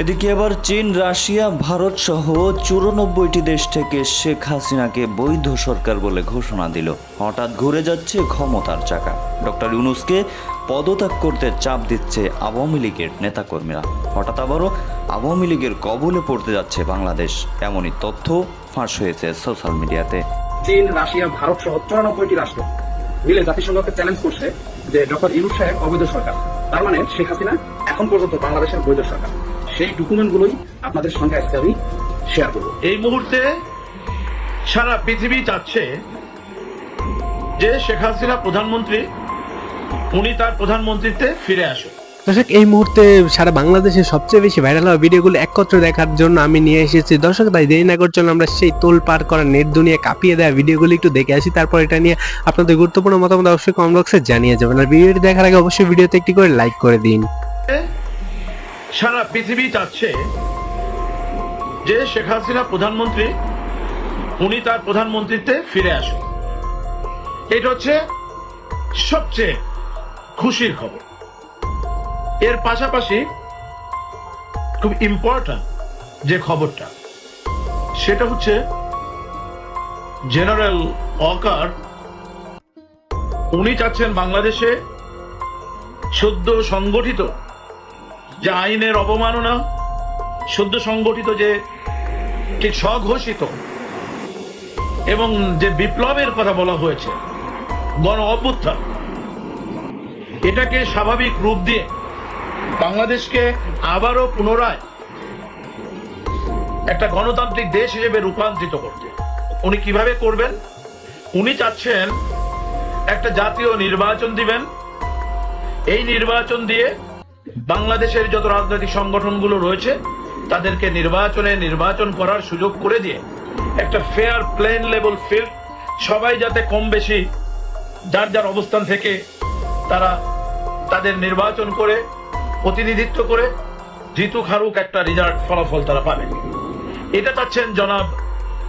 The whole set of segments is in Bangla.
এদিকে আবার চীন, রাশিয়া, ভারত সহ চুরানব্বইটি দেশ থেকে শেখ হাসিনাকে বৈধ সরকার বলে ঘোষণা দিল। হঠাৎ ঘুরে যাচ্ছে ক্ষমতার চাকা। ডক্টর ইউনুসকে পদত্যাগ করতে চাপ দিচ্ছে আওয়ামী লীগের নেতাকর্মীরা। হঠাৎ আবারও আওয়ামী লীগের কবলে পড়তে যাচ্ছে বাংলাদেশ। এমনই তথ্য ফাঁস হয়েছে সোশ্যাল মিডিয়াতে। চীন, রাশিয়া, ভারত সহ চুরানব্বইটি রাষ্ট্র মিলে জাতিসংঘকে চ্যালেঞ্জ করছে যে ডক্টর ইউনুস সাহেব অবৈধ সরকার। তার মানে শেখ হাসিনা এখন পর্যন্ত বাংলাদেশের বৈধ সরকার। সেই ডকুমেন্টগুলোই আপনাদের সঙ্গে আজকে আমি শেয়ার করব। এই মুহূর্তে সারা পৃথিবী চাচ্ছে যে শেখ হাসিনা প্রধানমন্ত্রী উনি তার প্রধানমন্ত্রীতে ফিরে আসুন দর্শক এই মুহূর্তে সারা বাংলাদেশে সবচেয়ে বেশি ভাইরাল হওয়া ভিডিওগুলো একত্র দেখার জন্য আমি নিয়ে এসেছি। দর্শক তাই দেরি না করে চলুন আমরা সেই তোল পার করা নেট দুনিয়া কাঁপিয়ে দেওয়া ভিডিওগুলো একটু দেখে আসি। তারপর এটা নিয়ে আপনাদের গুরুত্বপূর্ণ মতামত অবশ্যই কমেন্ট বক্সে জানিয়ে যাবেন। আর ভিডিওটি দেখার আগে অবশ্যই ভিডিওতে একটি করে লাইক করে দিন। সারা পৃথিবী চাচ্ছে যে শেখ হাসিনা প্রধানমন্ত্রী, উনি তার প্রধানমন্ত্রীতে ফিরে আসুন এটা হচ্ছে সবচেয়ে খুশির খবর। এর পাশাপাশি খুব ইম্পর্ট্যান্ট যে খবরটা, সেটা হচ্ছে জেনারেল অকার উনি চাচ্ছেন বাংলাদেশে সদ্য সংগঠিত যে আইনের অবমাননা সদ্য সংগঠিত যে ঠিক স্বঘোষিত এবং যে বিপ্লবের কথা বলা হয়েছে, গণ অভ্যুত্থান, এটাকে স্বাভাবিক রূপ দিয়ে বাংলাদেশকে আবারও পুনরায় একটা গণতান্ত্রিক দেশ হিসেবে রূপান্তরিত করতে। উনি কীভাবে করবেন? উনি চাচ্ছেন একটা জাতীয় নির্বাচন দিবেন। এই নির্বাচন দিয়ে বাংলাদেশের যত রাজনৈতিক সংগঠনগুলো রয়েছে, তাদেরকে নির্বাচনে নির্বাচন করার সুযোগ করে দিয়ে একটা ফেয়ার প্লেন লেভেল ফিল্ড সবাই যাতে কম বেশি যার যার অবস্থান থেকে তারা তাদের নির্বাচন করে, প্রতিনিধিত্ব করে, জিতু খারুক একটা রেজাল্ট ফলাফল তারা পাবে। এটা চাচ্ছেন জনাব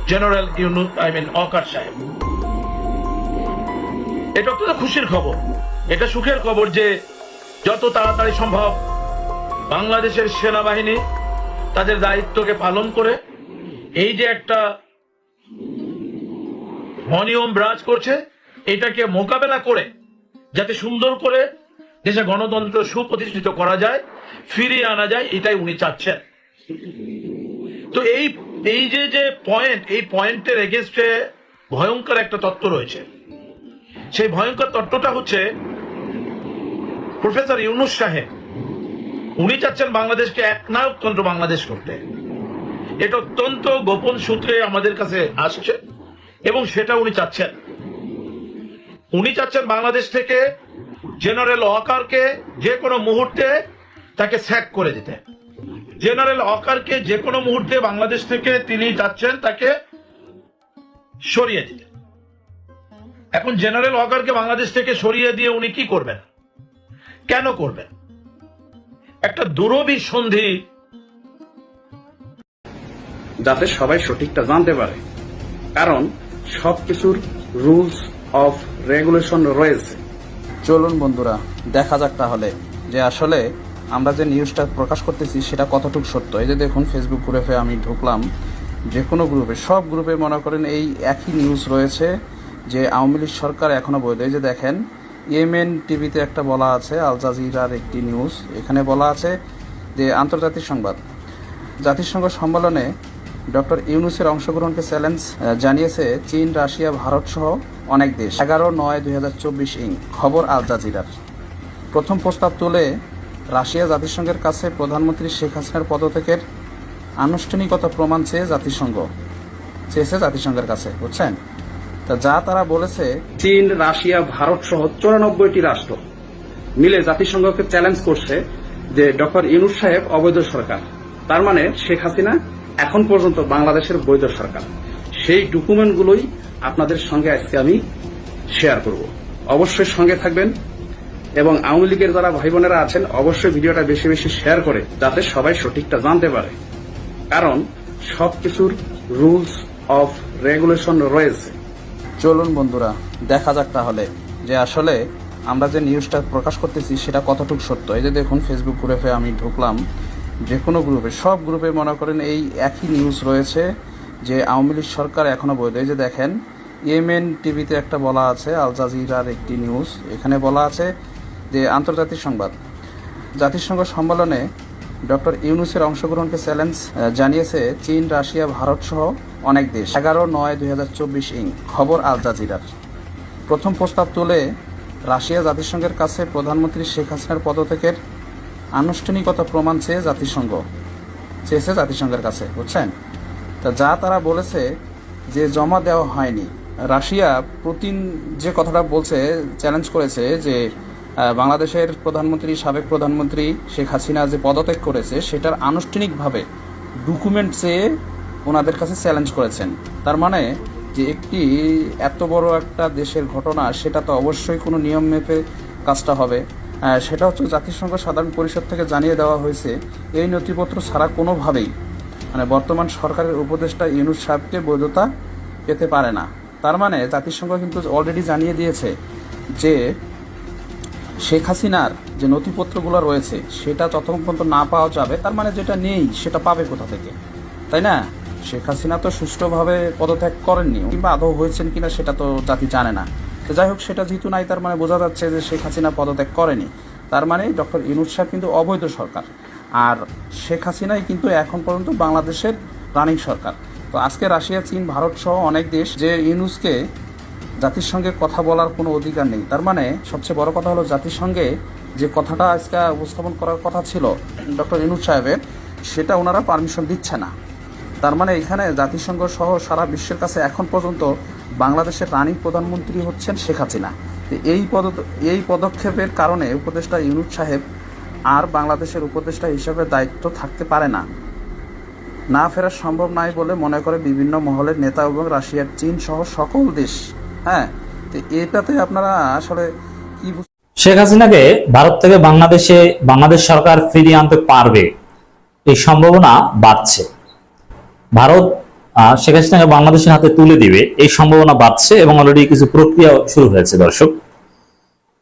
জেনারেল ইউনু আই মিন অকার সাহেব। এটা অত্যন্ত খুশির খবর। এটা সুখের খবর যে যত তাড়াতাড়ি সম্ভব বাংলাদেশের সেনাবাহিনী তাদের দায়িত্বকে পালন করে এই যে একটা অনিয়ম বিরাজ করছে, এটাকে মোকাবেলা করে, যাতে সুন্দর করে দেশে গণতন্ত্র সুপ্রতিষ্ঠিত করা যায়, ফিরিয়ে আনা যায়, এটাই উনি চাচ্ছেন। তো এই এই যে যে পয়েন্ট এই পয়েন্টের এগেনস্টে ভয়ঙ্কর একটা তত্ত্ব রয়েছে। সেই ভয়ঙ্কর তত্ত্বটা হচ্ছে প্রফেসর ইউনুস সাহেব, উনি চাচ্ছেন বাংলাদেশকে এক নায়কতন্ত্র বাংলাদেশ করতে। এটা অত্যন্ত গোপন সূত্রে আমাদের কাছে আসছে এবং সেটা উনি চাচ্ছেন। উনি চাচ্ছেন বাংলাদেশ থেকে জেনারেল অকারকে যে কোনো মুহূর্তে তাকে স্যাক করে দিতে। জেনারেল অকারকে যে কোনো মুহূর্তে বাংলাদেশ থেকে তিনি চাচ্ছেন তাকে সরিয়ে দিতে। এখন জেনারেল অকারকে বাংলাদেশ থেকে সরিয়ে দিয়ে উনি কি করবেন? কেন করবেন? একটা দুরভিসন্ধি যাতে সবাই সঠিকটা জানতে পারে। কারণ সবকিছুর রুলস অফ রেগুলেশন রয়েছে। চলুন বন্ধুরা দেখা যাক তাহলে যে আসলে আমরা যে নিউজটা প্রকাশ করতেছি সেটা কতটুকু সত্য। এই যে দেখুন ফেসবুক গ্রুপে আমি ঢুকলাম। যে কোনো গ্রুপে সব গ্রুপে মনে করেন এই একই নিউজ রয়েছে যে আওয়ামী লীগ সরকার এখনও বৈধ। এই যে দেখেন ইয়েমেন টিভিতে একটা বলা আছে, আল জাজিরার একটি নিউজ। এখানে বলা আছে যে আন্তর্জাতিক সংবাদ, জাতিসংঘ সম্মেলনে ডক্টর ইউনুসের অংশগ্রহণকে চ্যালেঞ্জ জানিয়েছে চীন, রাশিয়া, ভারত সহ অনেক দেশ। এগারো নয় দুই হাজার চব্বিশ ইং, খবর আল জাজিরার। প্রথম প্রস্তাব তুলে রাশিয়া জাতিসংঘের কাছে প্রধানমন্ত্রী শেখ হাসিনার পদত্যাগের আনুষ্ঠানিকতা প্রমাণ চেয়ে জাতিসংঘ, চেয়েছে জাতিসংঘের কাছে, বুঝছেন? তা যা তারা বলেছে, চীন, রাশিয়া, ভারত সহ চুরানব্বইটি রাষ্ট্র মিলে জাতিসংঘকে চ্যালেঞ্জ করছে যে ডক্টর ইউনুস সাহেব অবৈধ সরকার। তার মানে শেখ হাসিনা এখন পর্যন্ত বাংলাদেশের বৈধ সরকার। সেই ডকুমেন্টগুলোই আপনাদের সঙ্গে আজকে আমি শেয়ার করব। অবশ্যই সঙ্গে থাকবেন এবং আওয়ামী লীগের যারা ভাই বোনেরা আছেন, অবশ্যই ভিডিওটা বেশি বেশি শেয়ার করে যাতে সবাই সঠিকটা জানতে পারে। কারণ সবকিছুর রুলস অফ রেগুলেশন রয়েছে। চলুন বন্ধুরা, দেখা যাক তাহলে যে আসলে আমরা যে নিউজটা প্রকাশ করতেছি সেটা কতটুকু সত্য। এই যে দেখুন ফেসবুক গ্রুপে আমি ঢুকলাম, যে কোনো গ্রুপে সব গ্রুপে মনে করেন এই একই নিউজ রয়েছে যে আওয়ামী লীগ সরকার এখনও বৈধ। এই যে দেখেন ইয়েমেন টিভিতে একটা বলা আছে আল জাজিরার একটি নিউজ এখানে বলা আছে যে আন্তর্জাতিক সংবাদ, জাতিসংঘ সম্মেলনে ডক্টর ইউনুসের অংশগ্রহণকে চ্যালেঞ্জ জানিয়েছে চীন, রাশিয়া, ভারত সহ অনেক দেশ। এগারো নয় দুই হাজার চব্বিশ ইং, খবর আল জাজিরার। প্রথম প্রস্তাব তুলে রাশিয়া জাতিসংঘের কাছে প্রধানমন্ত্রী শেখ হাসিনার পদত্যাগের আনুষ্ঠানিকতা প্রমাণ চেয়ে জাতিসংঘ, চেয়েছে জাতিসংঘের কাছে, বুঝছেন? তা যা তারা বলেছে যে জমা দেওয়া হয়নি। রাশিয়া পুতিন যে কথাটা বলছে, চ্যালেঞ্জ করেছে যে বাংলাদেশের প্রধানমন্ত্রী, সাবেক প্রধানমন্ত্রী শেখ হাসিনা যে পদত্যাগ করেছে, সেটার আনুষ্ঠানিকভাবে ডকুমেন্ট চেয়ে ওনাদের কাছে চ্যালেঞ্জ করেছেন। তার মানে যে একটি এত বড় একটা দেশের ঘটনা, সেটা তো অবশ্যই কোনো নিয়ম মেপে কাজটা হবে। সেটা হচ্ছে জাতিসংঘ সাধারণ পরিষদ থেকে জানিয়ে দেওয়া হয়েছে, এই নথিপত্র ছাড়া কোনোভাবেই মানে বর্তমান সরকারের উপদেষ্টা ইউনুস সাহেবকে বৈধতা পেতে পারে না। তার মানে জাতিসংঘ কিন্তু অলরেডি জানিয়ে দিয়েছে যে শেখ হাসিনার যে নথিপত্রগুলো রয়েছে, সেটা যতক্ষণ পর্যন্ত না পাওয়া যাবে। তার মানে যেটা নেই, সেটা পাবে কোথা থেকে? তাই না? শেখ হাসিনা তো সুষ্ঠুভাবে পদত্যাগ করেননি, কিংবা আদৌ হয়েছেন কিনা সেটা তো জাতি জানে না। তো যাই হোক, সেটা যেহেতু নাই, তার মানে বোঝা যাচ্ছে যে শেখ হাসিনা পদত্যাগ করেনি। তার মানে ডক্টর ইনুস সাহেব কিন্তু অবৈধ সরকার। আর শেখ হাসিনাই কিন্তু এখন পর্যন্ত বাংলাদেশের রানিং সরকার। তো আজকে রাশিয়া, চীন, ভারত সহ অনেক দেশ যে ইউনুসকে জাতিসংঘে কথা বলার কোনো অধিকার নেই। তার মানে সবচেয়ে বড় কথা হলো জাতিসংঘে যে কথাটা আজকে উপস্থাপন করার কথা ছিল ডক্টর ইনুস সাহেবের, সেটা ওনারা পারমিশন দিচ্ছে না। তার মানে এখানে জাতিসংঘ সহ সারা বিশ্বের কাছে এখন পর্যন্ত বাংলাদেশের রানী প্রধানমন্ত্রী হচ্ছেন শেখ হাসিনা। এই পদ, এই পদক্ষেপের কারণে উপদেষ্টা ইউনুস সাহেব আর বাংলাদেশের উপদেষ্টা হিসেবে দায়িত্ব থাকতে পারে না। না ফেরা সম্ভব নাই বলে মনে করে বিভিন্ন মহলের নেতা এবং রাশিয়ার চীন সহ সকল দেশ। হ্যাঁ তো এটাতে আপনারা আসলে কি শেখ হাসিনাকে ভারত থেকে বাংলাদেশে, বাংলাদেশ সরকার ফিরিয়ে আনতে পারবে। এই সম্ভাবনা বাড়ছে। ভারত শেখ হাসিনাকে বাংলাদেশের হাতে তুলে দিবে, এই সম্ভাবনা বাড়ছে এবং অলরেডি কিছু প্রক্রিয়া শুরু হয়েছে, দর্শক।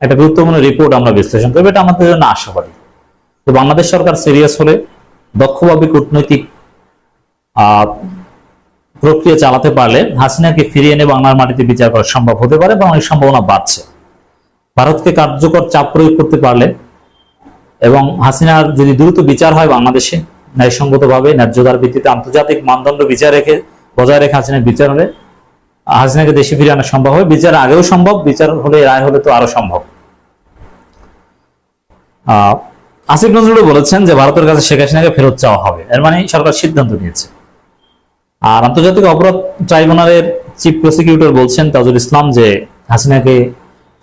একটা গুরুত্বপূর্ণ রিপোর্ট আমরা বিশ্লেষণ করব, এটা আমাদের জন্য আশাবাদী। তো বাংলাদেশ সরকার সিরিয়াস হলে দক্ষভাবে কূটনৈতিক প্রক্রিয়া চালাতে পারলে হাসিনাকে ফিরিয়ে এনে বাংলার মাটিতে বিচার করা সম্ভব হতে পারে এবং এই সম্ভাবনা বাড়ছে। ভারতকে কার্যকর চাপ প্রয়োগ করতে পারলে এবং হাসিনার যদি দ্রুত বিচার হয় বাংলাদেশে ন্যায়সঙ্গতভাবে ন্যায্যতার ভিত্তিতে আন্তর্জাতিক মানদণ্ড বিচার রেখে বজায় রেখে হাসিনার বিচার হাসিনাকে দেশে ফিরিয়ে আনা সম্ভব হবে। বিচার আগেও সম্ভব, বিচার হলে, রায় হলে তো আরও সম্ভব। আসিফ নজরুল বলেছেন যে ভারতের কাছে শেখ হাসিনাকে ফেরত চাওয়া হবে। এর মানে সরকার সিদ্ধান্ত নিয়েছে। আর আন্তর্জাতিক অপরাধ ট্রাইব্যুনালের চিফ প্রসিকিউটর বলছেন তাজুল ইসলাম যে হাসিনাকে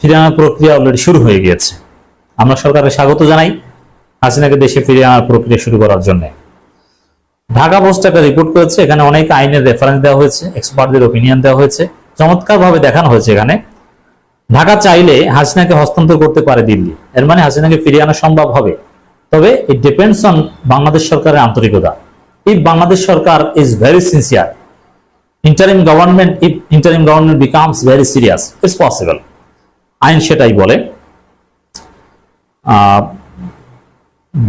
ফিরিয়ে আনার প্রক্রিয়া অলরেডি শুরু হয়ে গিয়েছে। আমরা সরকারের স্বাগত জানাই। হাসিনাকে দেশে ফিরিয়ে আনার প্রক্রিয়া শুরু করার জন্য। ঢাকা পোস্ট একটা রিপোর্ট করেছে, এখানে অনেক আইনের রেফারেন্স দেওয়া হয়েছে এক্সপার্টদের ওপিনিয়ন দেওয়া হয়েছে চমৎকার ভাবে দেখানো হয়েছে এখানে। ঢাকা চাইলে হাসিনাকে হস্তান্তর করতে পারে দিল্লি, এর মানে হাসিনাকে ফিরিয়ে আনা সম্ভব হবে। তবে ইট ডিপেন্ডস অন বাংলাদেশ সরকারের আন্তরিকতা। If Bangladesh sarkar is very sincere interim government if interim government becomes very serious, it's possible আইন সেটাই বলে।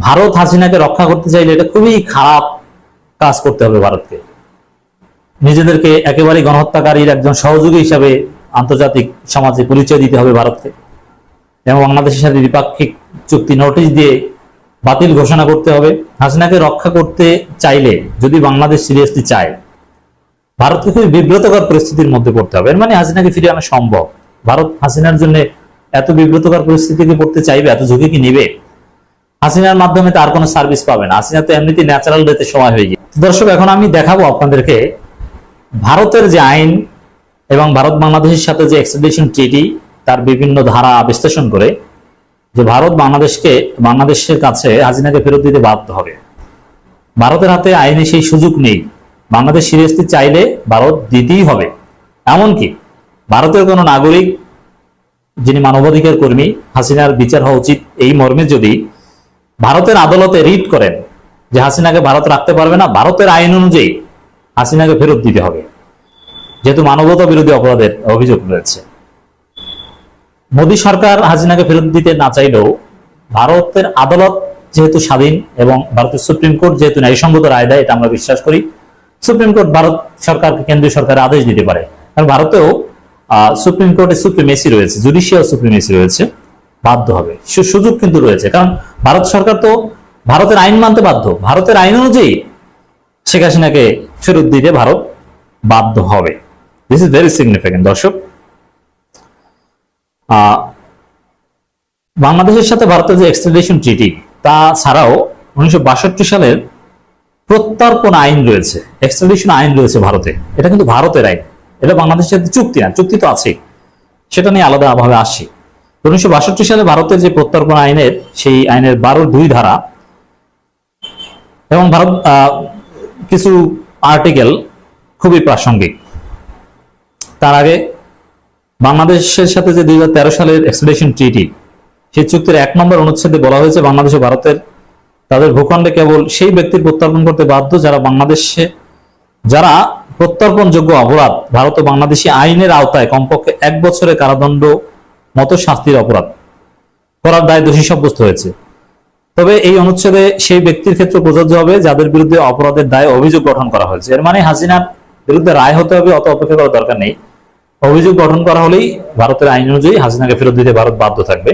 ভারত হাসিনাকে রক্ষা করতে চাইলে এটা খুবই খারাপ কাজ করতে হবে ভারতকে। নিজেদেরকে একেবারে গণহত্যাকারীর একজন সহযোগী হিসাবে আন্তর্জাতিক সমাজে পরিচয় দিতে হবে ভারতকে। এবং বাংলাদেশের সাথে দ্বিপাক্ষিক চুক্তি নোটিশ দিয়ে বাতিল ঘোষণা করতে হবে। হাসিনাকে রক্ষা করতে চাইলে যদি বাংলাদেশ সিরিয়াসলি চায়, ভারতকে খুবই বিব্রতকর পরিস্থিতির মধ্যে পড়তে হবে। এর মানে হাসিনাকে ফিরিয়ে আনা সম্ভব। ভারত হাসিনার জন্য এত বিব্রতকর পরিস্থিতিকে পড়তে চাইবে, এত ঝুঁকি কি নিবে? হাসিনার মাধ্যমে তার কোনো সার্ভিস পাবে না। হাসিনা তো এমনিতে ন্যাচারাল ডেতে সময় হয়ে গিয়ে দর্শক, এখন আমি দেখাবো আপনাদেরকে ভারতের যে আইন এবং ভারত বাংলাদেশের সাথে যে এক্সট্রাডিশন ট্রিটি তার বিভিন্ন ধারা বিশ্লেষণ করে যে ভারত বাংলাদেশকে, বাংলাদেশের কাছে হাসিনাকে ফেরত দিতে বাধ্য হবে। ভারতের হাতে আইনে সেই সুযোগ নেই। বাংলাদেশ সিরিয়াসলি চাইলে ভারত দিতেই হবে। এমনকি ভারতের কোনো নাগরিক, যিনি মানবাধিকার কর্মী, হাসিনার বিচার হওয়া উচিত এই মর্মে যদি ভারতের আদালতে রিট করেন যে হাসিনাকে ভারত রাখতে পারবে না, ভারতের আইন অনুযায়ী হাসিনাকে ফেরত দিতে হবে। যেহেতু মানবতা বিরোধী অপরাধের অভিযোগ রয়েছে। মোদী সরকার হাসিনাকে ফেরত দিতে না চাইলেও ভারতের আদালত যেহেতু স্বাধীন এবং ভারতের সুপ্রিম কোর্ট যেহেতু ন্যায়সঙ্গত রায় দেয়, এটা আমরা বিশ্বাস করি, সুপ্রিম কোর্ট ভারত সরকারকে কেন্দ্রীয় সরকার আদেশ দিতে পারে। কারণ ভারতেও সুপ্রিম কোর্টে সুপ্রিমেসি রয়েছে জুডিশিয়াল সুপ্রিমেসি রয়েছে। বাধ্য হবে। সু- সুযোগ কিন্তু রয়েছে। কারণ ভারত সরকার তো ভারতের আইন মানতে বাধ্য। ভারতের আইন অনুযায়ী শেখ হাসিনাকে ফেরত দিতে ভারত বাধ্য হবে। দিস ইজ ভেরি সিগনিফিকেন্ট দর্শক। বাংলাদেশের সাথে ভারতের যে এক্সট্রাডিশন ট্রিটি তা ছাড়াও উনিশশো বাষট্টি সালের প্রত্যর্পণ আইন রয়েছে। এক্সট্রাডিশন আইন রয়েছে ভারতে। এটা কিন্তু ভারতের আইন। এটা বাংলাদেশের সাথে চুক্তি না। চুক্তি তো আছে সেটা নিয়ে আলাদাভাবে আসি। উনিশশো বাষট্টি সালে ভারতের যে প্রত্যর্পণ আইনের, সেই আইনের বারো দুই ধারা, এবং ভারত কিছু আর্টিকেল খুবই প্রাসঙ্গিক। তার আগে বাংলাদেশের সাথে যে দুই সালের এক্সপ্রেশন ট্রিটি সেই চুক্তির এক নম্বর অনুচ্ছেদে বলা হয়েছে বাংলাদেশ ও ভারতের, তাদের ভূখণ্ডে কেবল সেই ব্যক্তির প্রত্যর্পণ করতে বাধ্য যারা বাংলাদেশে, যারা প্রত্যর্পণযোগ্য অপরাধ, ভারত ও বাংলাদেশি আইনের আওতায় কমপক্ষে এক বছরের কারাদণ্ড মতো শাস্তির অপরাধ। করার দায় দোষী সাব্যস্ত হয়েছে। তবে এই অনুচ্ছেদে সেই ব্যক্তির ক্ষেত্রে প্রযোজ্য হবে যাদের বিরুদ্ধে অপরাধের দায় অভিযোগ গঠন করা হয়েছে। এর মানে হাসিনার বিরুদ্ধে রায় হতে হবে, অত অপেক্ষা করার দরকার নেই। অভিযোগ গঠন করা হলেই ভারতের আইন অনুযায়ী হাসিনাকে ফেরত দিতে ভারত বাধ্য থাকবে।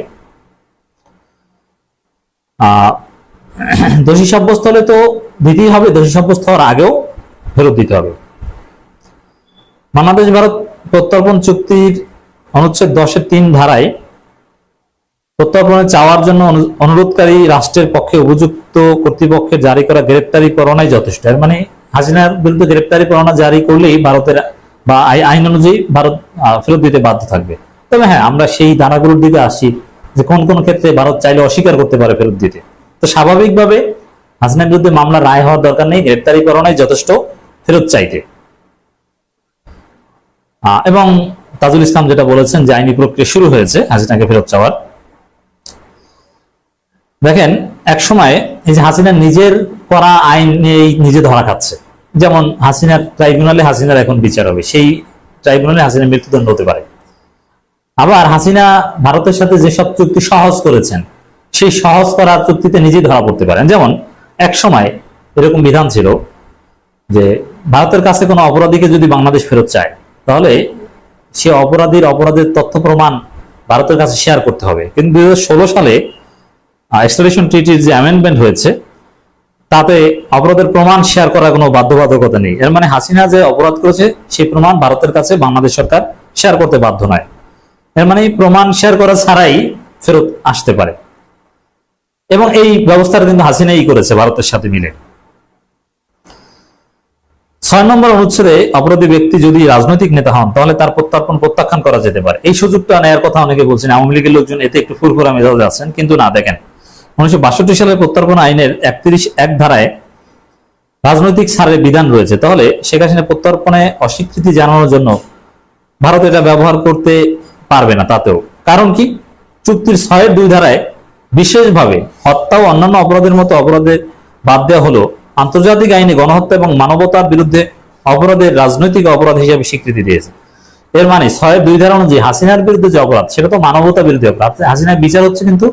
দোষী সাব্যস্ত হলে তো দিতেই হবে, দোষী সাব্যস্ত হওয়ার আগেও ফেরত দিতে হবে। বাংলাদেশ ভারত প্রত্যর্পণ চুক্তির অনুচ্ছেদ দশের তিন ধারায় প্রত্যর্পণে চাওয়ার জন্য অনু- অনুরোধকারী রাষ্ট্রের পক্ষে উপযুক্ত কর্তৃপক্ষের জারি করা গ্রেপ্তারি পরোয়ানাই যথেষ্ট। এর মানে হাসিনার বিরুদ্ধে গ্রেপ্তারি পরোয়ানা জারি করলেই ভারতের, বা আইন অনুযায়ী ভারত ফেরত দিতে বাধ্য থাকবে। তবে হ্যাঁ আমরা সেই ধারাগুলোর দিকে আসি যে কোন কোন ক্ষেত্রে ভারত চাইলে অস্বীকার করতে পারে ফেরত দিতে। তো স্বাভাবিকভাবে হাসিনার বিরুদ্ধে মামলা রায় হওয়ার দরকার নেই, গ্রেপ্তারি পরোয়ানাই যথেষ্ট ফেরত চাইতে। এবং তাজুল ইসলাম যেটা বলেছেন যে আইনি প্রক্রিয়া শুরু হয়েছে, হাসিনাকে ফেরত চাওয়ার। দেখেন, এক সময় এই যে হাসিনা নিজের করা আইন নিজে ধরা খাচ্ছে। যেমন হাসিনার ট্রাইব্যুনালে হাসিনার এখন বিচার হবে, সেই ট্রাইব্যুনালে হাসিনার মৃত্যুদণ্ড হতে পারে। আবার হাসিনা ভারতের সাথে যেসব চুক্তি সহজ করেছেন, সেই সহজ করার চুক্তিতে নিজেই ধরা পড়তে পারেন। যেমন, এক সময় এরকম বিধান ছিল যে, ভারতের কাছে কোনো অপরাধীকে যদি বাংলাদেশ ফেরত চায়, তাহলে সে অপরাধীর অপরাধের তথ্য প্রমাণ ভারতের কাছে শেয়ার করতে হবে। কিন্তু দুই সালে এক্সট্রাডিশন ট্রিটির যে অ্যামেন্ডমেন্ট হয়েছে, তাতে অপরাধের প্রমাণ শেয়ার করার কোনো বাধ্যবাধকতা নেই। এর মানে হাসিনা যে অপরাধ করেছে, সেই প্রমাণ ভারতের কাছে বাংলাদেশ সরকার শেয়ার করতে বাধ্য নয়। এর মানে প্রমাণ শেয়ার করা ছাড়াই ফেরত আসতে পারে। এবং এই ব্যবস্থাটা কিন্তু হাসিনাই করেছে ভারতের সাথে মিলে। ছয় নম্বর অনুচ্ছেদে অপরাধী ব্যক্তি যদি রাজনৈতিক নেতা হন, তাহলে তার প্রত্যর্পণ প্রত্যাখ্যান করা যেতে পারে। এই সুযোগটা নেয়ার কথা অনেকে বলছেন, আওয়ামী লীগের লোকজন এতে একটু ফুরফুরা মেজাজ আছেন, কিন্তু না, দেখেন। উনিশশো বাষট্টি সালের প্রত্যর্পণ আইনের একত্রিশ এক ধারায় রাজনৈতিক ছাড়ের বিধান রয়েছে। তাহলে শেখ হাসিনা প্রত্যর্পণে অস্বীকৃতি জানানোর জন্য ভারত এটা ব্যবহার করতে পারবে না তাতেও। কারণ কি? চুক্তির ছয়ের দুই ধারায় বিশেষভাবে হত্যা ও অন্যান্য অপরাধের মতো অপরাধের বাদ দেওয়া হলো আন্তর্জাতিক আইনে গণহত্যা এবং মানবতার বিরুদ্ধে অপরাধের রাজনৈতিক অপরাধ হিসেবে স্বীকৃতি দিয়েছে। এর মানে ছয়ের দুই ধারা অনুযায়ী হাসিনার বিরুদ্ধে যে অপরাধ, সেটা তো মানবতা বিরোধী অপরাধ। হাসিনার বিচার হচ্ছে কিন্তু,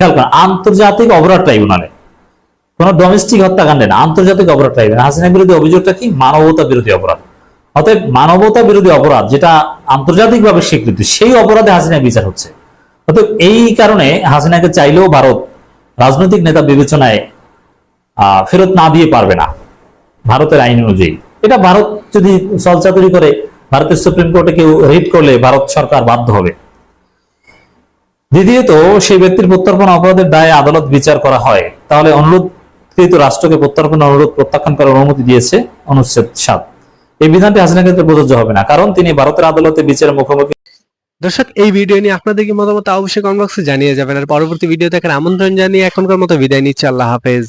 খেয়াল করেন, আন্তর্জাতিক অপরাধ ট্রাইব্যুনালে। কোন ডোমেস্টিক হত্যাকাণ্ডে না, আন্তর্জাতিক অপরাধ ট্রাইব্যুনাল। হাসিনার বিরুদ্ধে অভিযোগটা কি? মানবতা বিরোধী অপরাধ। অতএব মানবতা বিরোধী অপরাধ যেটা আন্তর্জাতিকভাবে স্বীকৃতি, সেই অপরাধে হাসিনার বিচার হচ্ছে। অতএব এই কারণে হাসিনাকে চাইলেও ভারত রাজনৈতিক নেতা বিবেচনায় ফেরত না দিয়ে পারবে না ভারতের আইন অনুযায়ী। এটা ভারত যদি চলচাতুরি করে, ভারতের সুপ্রিম কোর্টে কেউ রিট করলে ভারত সরকার বাধ্য হবে। দ্বিতীয়ত, সেই ব্যক্তির প্রত্যর্পণ অপরাধের দায়ে আদালত বিচার করা হয়। তাহলে অনুরোধকৃত রাষ্ট্রকে প্রত্যর্পণ অনুরোধ প্রত্যাখ্যান করার অনুমতি দিয়েছে অনুচ্ছেদ সাত। এই বিধানটি হাসিনা ক্ষেত্রে প্রযোজ্য হবে না, কারণ তিনি ভারতের আদালতে বিচারের মুখোমুখি দর্শক, এই ভিডিও নিয়ে আপনাদের কি মতামত অবশ্যই কমেন্ট বক্সে জানিয়ে যাবেন। আর পরবর্তী ভিডিও দেখার আমন্ত্রণ জানিয়ে এখনকার মতো বিদায় নিচ্ছি। আল্লাহ হাফেজ।